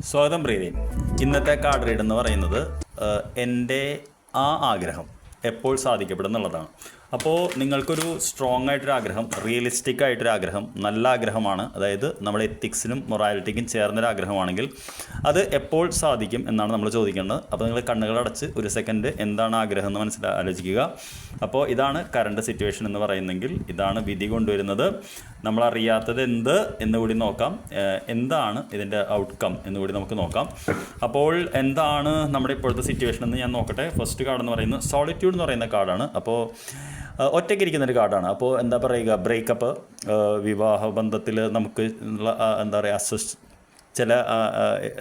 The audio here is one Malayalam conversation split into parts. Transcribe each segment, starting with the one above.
സ്വാഗതം പ്രീതി. ഇന്നത്തെ കാർഡ് റീഡ് എന്ന് പറയുന്നത് എന്റെ ആ ആഗ്രഹം എപ്പോൾ സാധിക്കപ്പെടും എന്നുള്ളതാണ്. അപ്പോൾ നിങ്ങൾക്കൊരു സ്ട്രോങ് ആയിട്ടൊരു ആഗ്രഹം റിയലിസ്റ്റിക് ആയിട്ടൊരു ആഗ്രഹം നല്ല ആഗ്രഹമാണ്. അതായത് നമ്മുടെ എത്തിക്സിനും മൊറാലിറ്റിക്കും ചേർന്നൊരു ആഗ്രഹമാണെങ്കിൽ അത് എപ്പോൾ സാധിക്കും എന്നാണ് നമ്മൾ ചോദിക്കേണ്ടത്. അപ്പോൾ നിങ്ങൾ കണ്ണുകളടച്ച് ഒരു സെക്കൻഡ് എന്താണ് ആഗ്രഹം എന്ന് മനസ്സിലാ ആലോചിക്കുക. അപ്പോൾ ഇതാണ് കറണ്ട് സിറ്റുവേഷൻ എന്ന് പറയുന്നെങ്കിൽ ഇതാണ് വിധി കൊണ്ടുവരുന്നത്. നമ്മൾ അറിയാത്തത് എന്ത് എന്ന് കൂടി നോക്കാം. എന്താണ് ഇതിന്റെ ഔട്ട്കം എന്ന് കൂടി നമുക്ക് നോക്കാം. അപ്പോൾ എന്താണ് നമ്മുടെ ഇപ്പോഴത്തെ സിറ്റുവേഷൻ എന്ന് ഞാൻ നോക്കട്ടെ. ഫസ്റ്റ് കാർഡ് എന്ന് പറയുന്നത് സോളിറ്റ്യൂഡ് എന്ന് പറയുന്ന കാർഡാണ് അപ്പോൾ ഒറ്റയ്ക്ക് ഇരിക്കുന്ന ഒരു കാർഡാണ് അപ്പോൾ എന്താ പറയുക? ബ്രേക്കപ്പ് വിവാഹ ബന്ധത്തിൽ നമുക്ക് എന്താ പറയുക അസ്വസ് ചില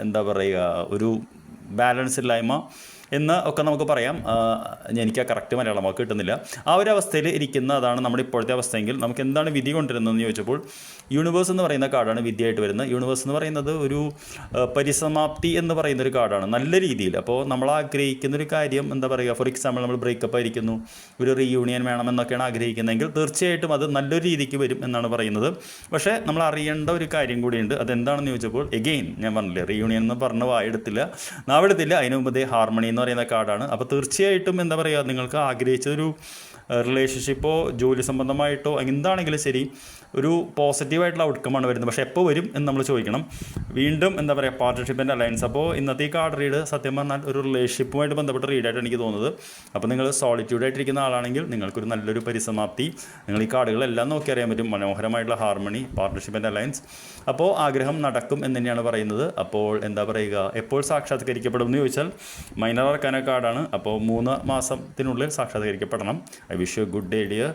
എന്താ പറയുക ഒരു ബാലൻസ് ഇല്ലായ്മ എന്ന് ഒക്കെ നമുക്ക് പറയാം. എനിക്ക് ആ കറക്റ്റ് മലയാളം വാക്ക് കിട്ടുന്നില്ല. ആ ഒരു അവസ്ഥയിൽ ഇരിക്കുന്ന അതാണ് നമ്മുടെ ഇപ്പോഴത്തെ അവസ്ഥയെങ്കിൽ നമുക്ക് എന്താണ് വിധി കൊണ്ടുവരുന്നതെന്ന് ചോദിച്ചപ്പോൾ യൂണിവേഴ്സ് എന്ന് പറയുന്ന കാർഡാണ് വിധിയായിട്ട് വരുന്നത്. യൂണിവേഴ്സ് എന്ന് പറയുന്നത് ഒരു പരിസമാപ്തി എന്ന് പറയുന്ന ഒരു കാർഡാണ്. നല്ല രീതിയിൽ. അപ്പോൾ നമ്മൾ ആഗ്രഹിക്കുന്ന ഒരു കാര്യം എന്താ പറയുക? ഫോർ എക്സാമ്പിൾ നമ്മൾ ബ്രേക്കപ്പ് ആയിരിക്കുന്നു. ഒരു റീയൂണിയൻ വേണമെന്നൊക്കെയാണ് ആഗ്രഹിക്കുന്നതെങ്കിൽ തീർച്ചയായിട്ടും അത് നല്ലൊരു രീതിക്ക് വരും എന്നാണ് പറയുന്നത്. പക്ഷേ നമ്മൾ അറിയേണ്ട ഒരു കാര്യം കൂടിയുണ്ട്. അതെന്താണെന്ന് ചോദിച്ചപ്പോൾ എഗെയിൻ ഞാൻ പറഞ്ഞില്ലേ റീയൂണിയൻ എന്ന് പറഞ്ഞ വായെടുത്തില്ല നാവെടുത്തില്ല. അതിനു മുമ്പ് ഹാർമണി എന്ന് പറയുന്ന കാർഡാണ്. അപ്പോൾ തീർച്ചയായിട്ടും എന്താ പറയുക നിങ്ങൾക്ക് ആഗ്രഹിച്ചൊരു റിലേഷൻഷിപ്പോ ജോലി സംബന്ധമായിട്ടോ എന്താണെങ്കിലും ശരി ഒരു പോസിറ്റീവായിട്ടുള്ള ഔട്ട്കമാണ് വരുന്നത്. പക്ഷേ എപ്പോൾ വരും എന്ന് നമ്മൾ ചോദിക്കണം. വീണ്ടും എന്താ പറയുക പാർട്ട്ണർഷിപ്പിന്റെ അലയൻസ് അപ്പോൾ ഇന്നത്തെ ഈ കാർഡ് റീഡ് സത്യം പറഞ്ഞാൽ ഒരു റിലേഷൻഷിപ്പുമായിട്ട് ബന്ധപ്പെട്ട റീഡായിട്ട് എനിക്ക് തോന്നുന്നത്. അപ്പോൾ നിങ്ങൾ സോളിറ്റ്യൂഡായിട്ടിരിക്കുന്ന ആളാണെങ്കിൽ നിങ്ങൾക്കൊരു നല്ലൊരു പരിസമാപ്തി നിങ്ങൾ ഈ കാർഡുകളെല്ലാം നോക്കി അറിയാൻ പറ്റും. മനോഹരമായിട്ടുള്ള ഹാർമണി പാർട്ട്ണർഷിപ്പിന്റെ അലയൻസ് അപ്പോൾ ആഗ്രഹം നടക്കും എന്ന് തന്നെയാണ് പറയുന്നത്. അപ്പോൾ എന്താ പറയുക എപ്പോൾ സാക്ഷാത്കരിക്കപ്പെടും എന്ന് ചോദിച്ചാൽ മൈനർ ആർക്കാന കാർഡാണ് അപ്പോൾ മൂന്ന് മാസത്തിനുള്ളിൽ സാക്ഷാത്കരിക്കപ്പെടണം. I wish you a good day, dear.